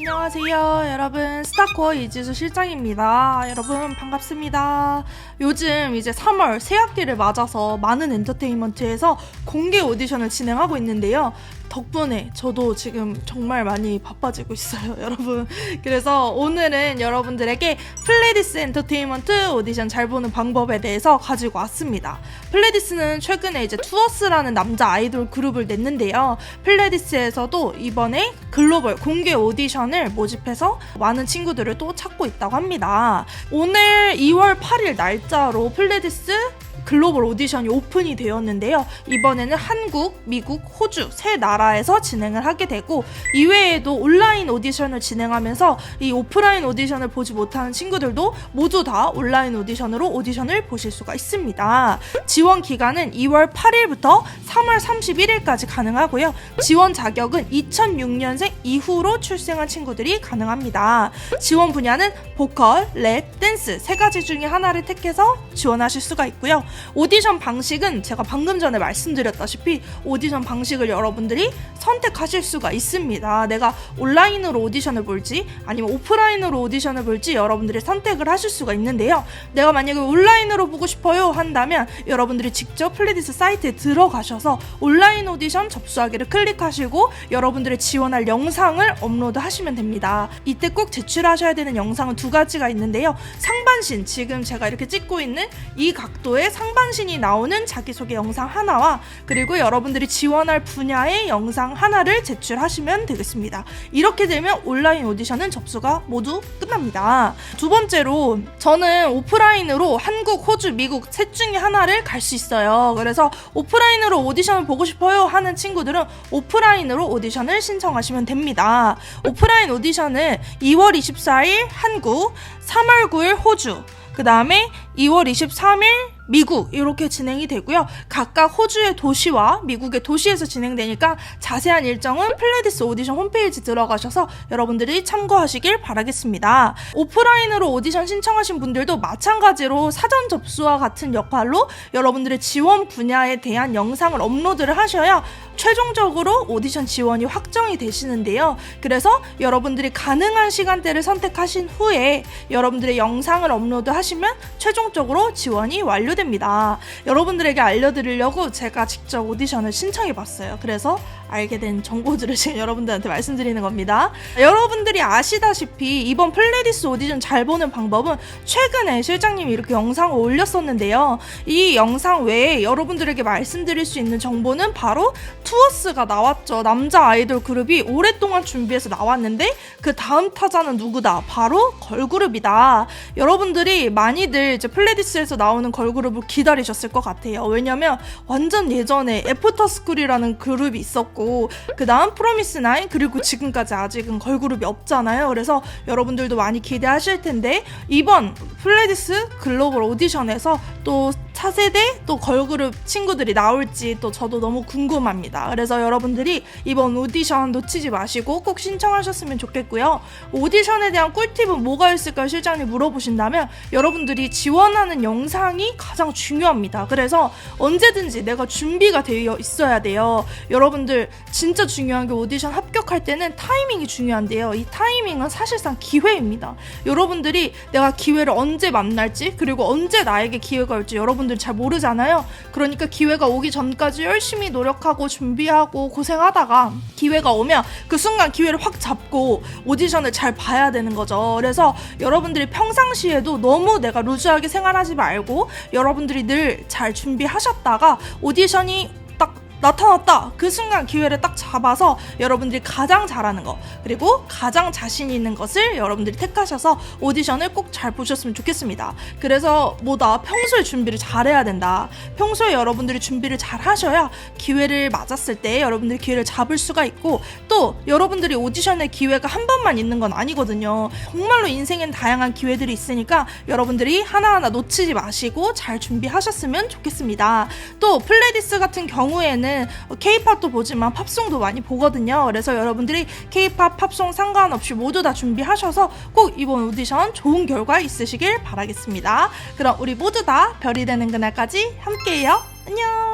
안녕하세요 여러분. 스타코어 이지수 실장입니다. 여러분 반갑습니다. 요즘 이제 3월 새학기를 맞아서 많은 엔터테인먼트에서 공개 오디션을 진행하고 있는데요. 덕분에 저도 지금 정말 많이 바빠지고 있어요 여러분. 그래서 오늘은 여러분들에게 플레디스 엔터테인먼트 오디션 잘 보는 방법에 대해서 가지고 왔습니다. 플레디스는 최근에 이제 투어스라는 남자 아이돌 그룹을 냈는데요. 플레디스에서도 이번에 글로벌 공개 오디션 을 모집해서 많은 친구들을 또 찾고 있다고 합니다. 오늘 2월 8일 날짜로 플레디스 글로벌 오디션이 오픈이 되었는데요. 이번에는 한국, 미국, 호주 세 나라에서 진행을 하게 되고 이외에도 온라인 오디션을 진행하면서 이 오프라인 오디션을 보지 못하는 친구들도 모두 다 온라인 오디션으로 오디션을 보실 수가 있습니다. 지원 기간은 2월 8일부터 3월 31일까지 가능하고요. 지원 자격은 2006년생 이후로 출생한 친구들이 가능합니다. 지원 분야는 보컬, 랩, 댄스 세 가지 중에 하나를 택해서 지원하실 수가 있고요. 오디션 방식은 제가 방금 전에 말씀드렸다시피 오디션 방식을 여러분들이 선택하실 수가 있습니다. 내가 온라인으로 오디션을 볼지 아니면 오프라인으로 오디션을 볼지 여러분들이 선택을 하실 수가 있는데요. 내가 만약에 온라인으로 보고 싶어요 한다면 여러분들이 직접 플레디스 사이트에 들어가셔서 온라인 오디션 접수하기를 클릭하시고 여러분들의 지원할 영상을 업로드 하시면 됩니다. 이때 꼭 제출하셔야 되는 영상은 두 가지가 있는데요. 상반신 지금 제가 이렇게 찍고 있는 이 각도의 상반신이 나오는 자기소개 영상 하나와 그리고 여러분들이 지원할 분야의 영상 하나를 제출하시면 되겠습니다. 이렇게 되면 온라인 오디션은 접수가 모두 끝납니다. 두 번째로 저는 오프라인으로 한국, 호주, 미국 셋 중에 하나를 갈 수 있어요. 그래서 오프라인으로 오디션을 보고 싶어요 하는 친구들은 오프라인으로 오디션을 신청하시면 됩니다. 오프라인 오디션은 2월 24일 한국, 3월 9일 호주, 그 다음에 2월 23일 미국 이렇게 진행이 되고요. 각각 호주의 도시와 미국의 도시에서 진행되니까 자세한 일정은 플레디스 오디션 홈페이지 들어가셔서 여러분들이 참고하시길 바라겠습니다. 오프라인으로 오디션 신청하신 분들도 마찬가지로 사전 접수와 같은 역할로 여러분들의 지원 분야에 대한 영상을 업로드를 하셔야 최종적으로 오디션 지원이 확정이 되시는데요. 그래서 여러분들이 가능한 시간대를 선택하신 후에 여러분들의 영상을 업로드 하시면 최종 적으로 지원이 완료됩니다. 여러분들에게 알려드리려고 제가 직접 오디션을 신청해 봤어요. 그래서 알게 된 정보들을 지금 여러분들한테 말씀드리는 겁니다. 여러분들이 아시다시피 이번 플레디스 오디션 잘 보는 방법은 최근에 실장님이 이렇게 영상을 올렸었는데요. 이 영상 외에 여러분들에게 말씀드릴 수 있는 정보는 바로 투어스가 나왔죠. 남자 아이돌 그룹이 오랫동안 준비해서 나왔는데 그 다음 타자는 누구다? 바로 걸그룹이다. 여러분들이 많이들 이제 플레디스에서 나오는 걸그룹을 기다리셨을 것 같아요. 왜냐면 완전 예전에 애프터스쿨이라는 그룹이 있었고 그 다음 프로미스 나인 그리고 지금까지 아직은 걸그룹이 없잖아요. 그래서 여러분들도 많이 기대하실 텐데 이번 플레디스 글로벌 오디션에서 또 차세대 또 걸그룹 친구들이 나올지 또 저도 너무 궁금합니다. 그래서 여러분들이 이번 오디션 놓치지 마시고 꼭 신청하셨으면 좋겠고요. 오디션에 대한 꿀팁은 뭐가 있을까요? 실장님 물어보신다면 여러분들이 지원하는 영상이 가장 중요합니다. 그래서 언제든지 내가 준비가 되어 있어야 돼요. 여러분들 진짜 중요한 게 오디션 합격할 때는 타이밍이 중요한데요. 이 타이밍은 사실상 기회입니다. 여러분들이 내가 기회를 언제 만날지 그리고 언제 나에게 기회가 올지 여러분 들 잘 모르잖아요. 그러니까 기회가 오기 전까지 열심히 노력하고 준비하고 고생하다가 기회가 오면 그 순간 기회를 확 잡고 오디션을 잘 봐야 되는 거죠. 그래서 여러분들이 평상시에도 너무 내가 루즈하게 생활하지 말고 여러분들이 늘 잘 준비하셨다가 오디션이 딱 나타났다. 그 순간 기회를 딱 잡아서 여러분들이 가장 잘하는 거, 그리고 가장 자신 있는 것을 여러분들이 택하셔서 오디션을 꼭 잘 보셨으면 좋겠습니다. 그래서 뭐다 평소에 준비를 잘해야 된다. 평소에 여러분들이 준비를 잘 하셔야 기회를 맞았을 때 여러분들이 기회를 잡을 수가 있고 또 여러분들이 오디션에 기회가 한 번만 있는 건 아니거든요. 정말로 인생엔 다양한 기회들이 있으니까 여러분들이 하나하나 놓치지 마시고 잘 준비하셨으면 좋겠습니다. 또 플레디스 같은 경우에 는 케이팝도 보지만 팝송도 많이 보거든요. 그래서 여러분들이 케이팝, 팝송 상관없이 모두 다 준비하셔서 꼭 이번 오디션 좋은 결과 있으시길 바라겠습니다. 그럼 우리 모두 다 별이 되는 그날까지 함께해요. 안녕!